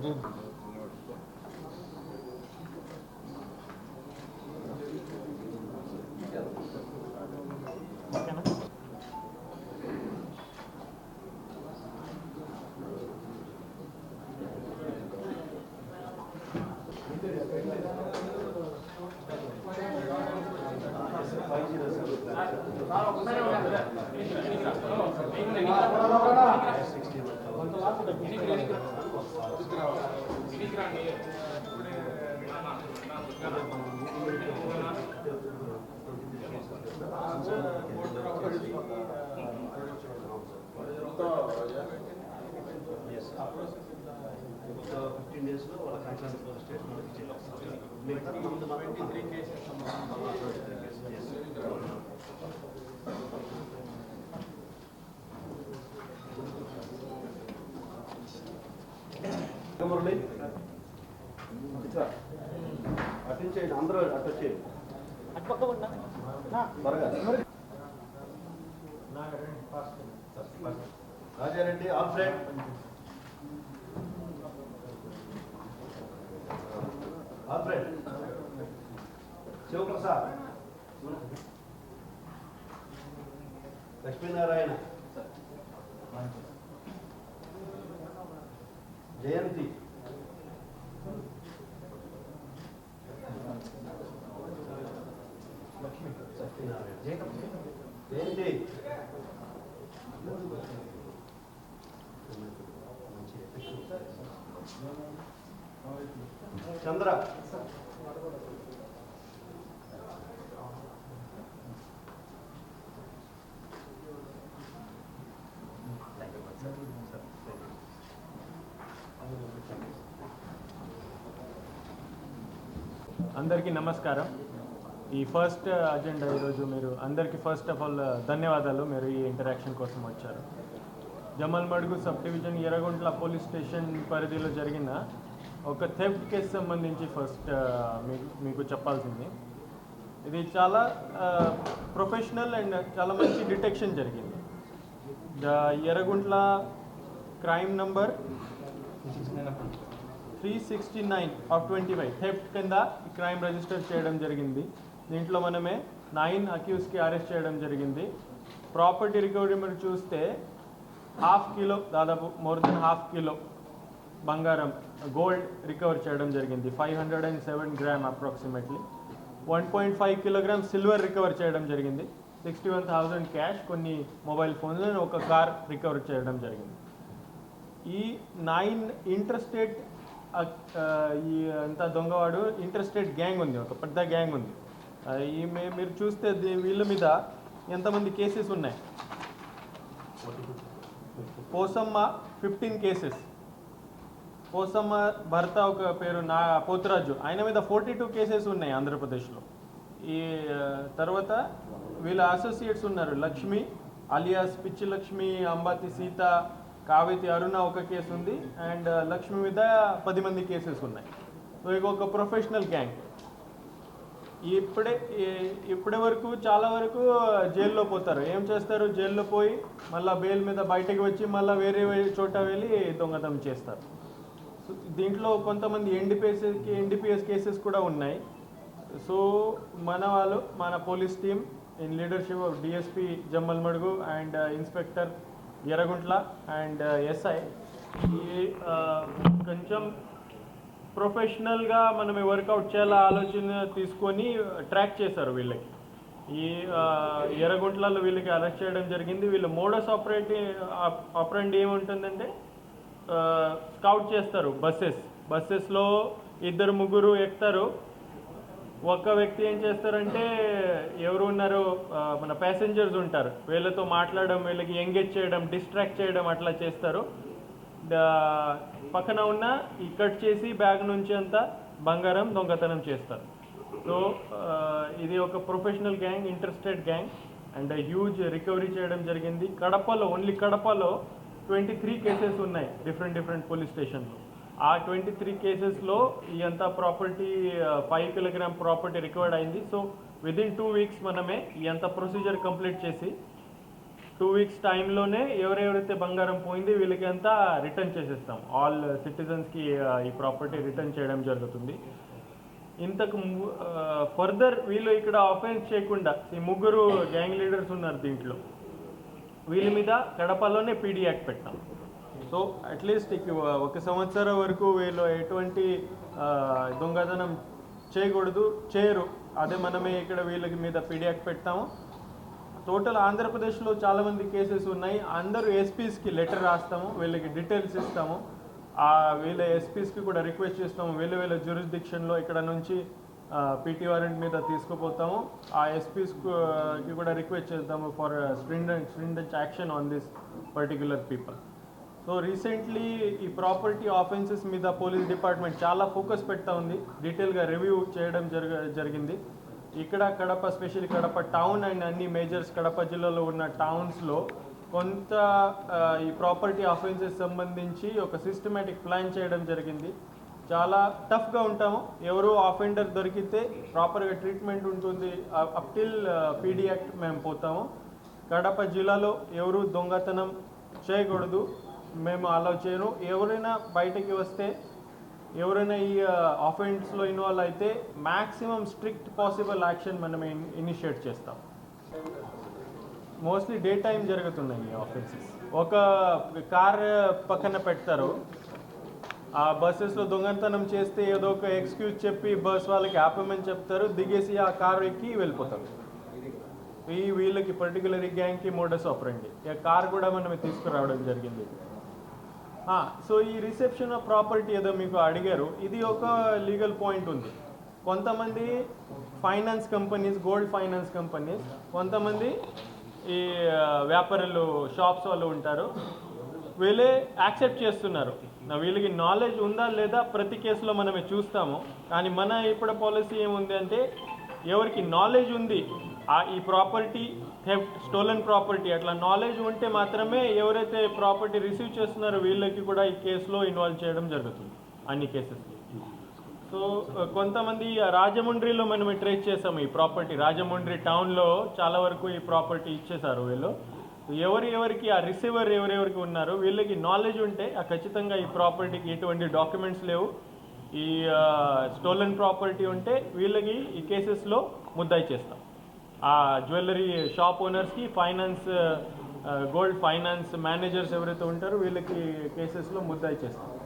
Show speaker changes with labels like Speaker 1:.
Speaker 1: であの、ఫిఫ్టీన్ డేస్లో వాళ్ళ Kakinada police station ఇచ్చేయాలి మిగతా మంది మాత్రం త్రీ కేసెస్ మురళి ఇట్లా అటు చేయండి అందరూ అటు వచ్చేయండి త్వరగా. రాజారెడ్డి ఆల్ఫ్రెడ్. ఆల్ఫ్రెడ్. శివప్రసాద్. లక్ష్మీనారాయణ. జయంతి. జయంతి. చంద్ర.
Speaker 2: అందరికీ నమస్కారం. ఈ ఫస్ట్ అజెండా ఈరోజు మీరు అందరికీ ఫస్ట్ ఆఫ్ ఆల్ ధన్యవాదాలు. మీరు ఈ ఇంటరాక్షన్ కోసం వచ్చారు. Jammalamadugu sub division Yerraguntla police station పరిధిలో జరిగిన ఒక థెఫ్ట్ కేసు సంబంధించి ఫస్ట్ మీకు మీకు చెప్పాల్సింది. ఇది చాలా ప్రొఫెషనల్ అండ్ చాలా మంచి డిటెక్షన్ జరిగింది. Yerraguntla crime number three sixty nine of twenty five theft కింద ఈ క్రైమ్ రిజిస్టర్ చేయడం జరిగింది. దీంట్లో మనమే నైన్ అక్యూస్కి అరెస్ట్ చేయడం జరిగింది. ప్రాపర్టీ రికవరీ మీరు చూస్తే హాఫ్ కిలో దాదాపు మోర్ దెన్ హాఫ్ కిలో బంగారం గోల్డ్ రికవర్ చేయడం జరిగింది. Five hundred and seven gram approximately one point five kilogram silver recover చేయడం జరిగింది. సిక్స్టీ వన్ థౌజండ్ క్యాష్ కొన్ని మొబైల్ ఫోన్స్ ఒక కార్ రికవర్ చేయడం జరిగింది. ఈ నైన్ ఇంటర్స్టేట్ ఈ అంత దొంగవాడు ఇంట్రెస్టెడ్ గ్యాంగ్ ఉంది ఒక పెద్ద గ్యాంగ్ ఉంది. ఈ మే- మీరు చూస్తే వీళ్ళ మీద ఎంతమంది కేసెస్ ఉన్నాయి? Posamma fifteen cases. పోసమ్మ భర్త ఒక పేరు నా పోతురాజు ఆయన మీద ఫోర్టీ టూ కేసెస్ ఉన్నాయి ఆంధ్రప్రదేశ్లో. ఈ తర్వాత వీళ్ళ అసోసియేట్స్ ఉన్నారు లక్ష్మి అలియాస్ పిచ్చి లక్ష్మి అంబాతి సీత కావేతి అరుణ ఒక కేసు ఉంది అండ్ uh, లక్ష్మి మీద పది మంది కేసెస్ ఉన్నాయి. సో ఇక ఒక ప్రొఫెషనల్ గ్యాంగ్. ఇప్పుడే ఇప్పటి వరకు చాలా వరకు uh, జైల్లో పోతారు. ఏం చేస్తారు? జైల్లో పోయి మళ్ళీ బెయిల్ మీద బయటకు వచ్చి మళ్ళీ వేరే చోట వెళ్ళి దొంగతనం చేస్తారు. సో దీంట్లో కొంతమంది ఎన్డీపీఎస్కి ఎన్డిపిఎస్ కేసెస్ కూడా ఉన్నాయి. సో మన వాళ్ళు మన police team in leadership of DSP Jammalamadugu and uh, inspector Yerraguntla and uh, SI ఈ uh, కొంచెం ప్రొఫెషనల్గా మనం వర్కౌట్ చేయాలా ఆలోచన తీసుకొని uh, ట్రాక్ చేశారు వీళ్ళకి. ఈ ఎర్రగుంట్లలో వీళ్ళకి అరెస్ట్ చేయడం జరిగింది. వీళ్ళు మోడస్ ఆపరేటి ఆపరేంట్ ఏముంటుందంటే స్కౌట్ చేస్తారు బస్సెస్. బస్సెస్లో ఇద్దరు ముగ్గురు ఎక్కుతారు. ఒక వ్యక్తి ఏం చేస్తారంటే ఎవరు ఉన్నారో మన ప్యాసింజర్స్ ఉంటారు. వీళ్ళతో మాట్లాడడం వీళ్ళకి ఎంగేజ్ చేయడం డిస్ట్రాక్ట్ చేయడం అట్లా చేస్తారు. పక్కన ఉన్న ఈ కట్ చేసి బ్యాగ్ నుంచి అంతా బంగారం దొంగతనం చేస్తారు. సో ఇది ఒక professional gang interested gang and huge recovery చేయడం జరిగింది. కడపలో ఓన్లీ కడపలో ట్వంటీ త్రీ కేసెస్ ఉన్నాయి డిఫరెంట్ డిఫరెంట్ పోలీస్ స్టేషన్లో ఆ ట్వంటీ త్రీ కేసెస్లో ఈ అంతా property five kilogram property recovered అయింది. సో విదిన్ టూ వీక్స్ మనమే ఈ ప్రొసీజర్ కంప్లీట్ చేసి టూ వీక్స్ టైంలోనే ఎవరెవరైతే బంగారం పోయింది వీళ్ళకి అంతా రిటర్న్ చేసేస్తాం ఆల్ సిటిజన్స్కి ఈ ప్రాపర్టీ రిటర్న్ చేయడం జరుగుతుంది. ఇంతకు ఫర్దర్ వీళ్ళు ఇక్కడ ఆఫెన్స్ చేయకుండా ఈ ముగ్గురు గ్యాంగ్ లీడర్స్ ఉన్నారు దీంట్లో. వీళ్ళ మీద కడపలోనే పీడీ యాక్ట్ పెట్టాం. సో అట్లీస్ట్ ఒక సంవత్సరం వరకు వీళ్ళు ఎటువంటి దొంగతనం చేయకూడదు చేయరు. అదే మనమే ఇక్కడ వీళ్ళకి మీద పీడియాక్ పెడతాము. టోటల్ ఆంధ్రప్రదేశ్లో చాలామంది కేసెస్ ఉన్నాయి. అందరూ ఎస్పీస్కి లెటర్ రాస్తాము వీళ్ళకి డీటెయిల్స్ ఇస్తాము. ఆ వీళ్ళ ఎస్పీస్కి కూడా రిక్వెస్ట్ చేస్తాము. వీళ్ళ వీళ్ళ జ్యూరిస్డిక్షన్లో ఇక్కడ నుంచి పీటీ వారెంట్ మీద తీసుకుపోతాము. ఆ ఎస్పీస్కి కూడా రిక్వెస్ట్ చేస్తాము for stringent stringent action on this particular people so recently ఈ ప్రాపర్టీ ఆఫెన్సెస్ మీద పోలీస్ డిపార్ట్మెంట్ చాలా ఫోకస్ పెడతా ఉంది. డీటెయిల్గా రివ్యూ చేయడం జరగ జరిగింది. ఇక్కడ Kadapa specially Kadapa town and అన్ని మేజర్స్ కడప జిల్లాలో ఉన్న టౌన్స్లో కొంత ఈ ప్రాపర్టీ ఆఫెన్సెస్ సంబంధించి ఒక సిస్టమేటిక్ ప్లాన్ చేయడం జరిగింది. చాలా టఫ్గా ఉంటాము. ఎవరు ఆఫెండర్ దొరికితే ప్రాపర్గా ట్రీట్మెంట్ ఉంటుంది. అప్ టిల్ పీడీ యాక్ట్ మేము పోతాము. కడప జిల్లాలో ఎవరు దొంగతనం చేయకూడదు. మేము అలౌ చేయరు. ఎవరైనా బయటకి వస్తే ఎవరైనా ఈ ఆఫెన్స్లో ఇన్వాల్వ్ అయితే మ్యాక్సిమం స్ట్రిక్ట్ పాసిబుల్ యాక్షన్ మనం ఇనిషియేట్ చేస్తాం. మోస్ట్లీ డే టైం జరుగుతున్నాయి ఈ ఆఫెన్సెస్ ఒక కార్ పక్కన పెడతారు. ఆ బస్సెస్లో దొంగతనం చేస్తే ఏదో ఒక ఎక్స్క్యూజ్ చెప్పి బస్ వాళ్ళకి ఆపమని చెప్తారు. దిగేసి ఆ కారు ఎక్కి వెళ్ళిపోతారు. ఈ వీళ్ళకి పర్టికులర్ ఈ గ్యాంగ్కి మోడస్ ఆపరండి ఇక కార్ కూడా మనం తీసుకురావడం జరిగింది. సో ఈ రిసెప్షన్ ఆఫ్ ప్రాపర్టీ ఏదో మీకు అడిగారు. ఇది ఒక లీగల్ పాయింట్ ఉంది. కొంతమంది finance companies gold finance companies కొంతమంది ఈ వ్యాపారులు షాప్స్ వాళ్ళు ఉంటారు. వీళ్ళే యాక్సెప్ట్ చేస్తున్నారు. నా వీళ్ళకి నాలెడ్జ్ ఉందా లేదా ప్రతి కేసులో మనమే చూస్తాము. కానీ మన ఇప్పుడు పాలసీ ఏముంది అంటే ఎవరికి నాలెడ్జ్ ఉంది ఆ ఈ ప్రాపర్టీ థెఫ్ట్ స్టోలన్ ప్రాపర్టీ అట్లా నాలెడ్జ్ ఉంటే మాత్రమే ఎవరైతే ప్రాపర్టీ రిసీవ్ చేస్తున్నారో వీళ్ళకి కూడా ఈ కేసులో ఇన్వాల్వ్ చేయడం జరుగుతుంది అన్ని కేసెస్ సో uh, కొంతమంది రాజమండ్రిలో మనం ట్రేస్ చేసాము ఈ ప్రాపర్టీ రాజమండ్రి టౌన్లో చాలా వరకు ఈ ప్రాపర్టీ ఇచ్చేశారు వీళ్ళు. ఎవరు ఎవరికి ఆ రిసీవర్ ఎవరెవరికి ఉన్నారు వీళ్ళకి నాలెడ్జ్ ఉంటే ఆ ఖచ్చితంగా ఈ ప్రాపర్టీకి ఎటువంటి డాక్యుమెంట్స్ లేవు. ఈ స్టోలన్ ప్రాపర్టీ ఉంటే వీళ్ళకి ఈ కేసెస్లో ముద్దాయి చేస్తాం. ఆ జ్యువెలరీ షాప్ ఓనర్స్కి ఫైనాన్స్ గోల్డ్ ఫైనాన్స్ మేనేజర్స్ ఎవరైతే ఉంటారో వీళ్ళకి కేసెస్లో ముద్దాయి చేస్తారు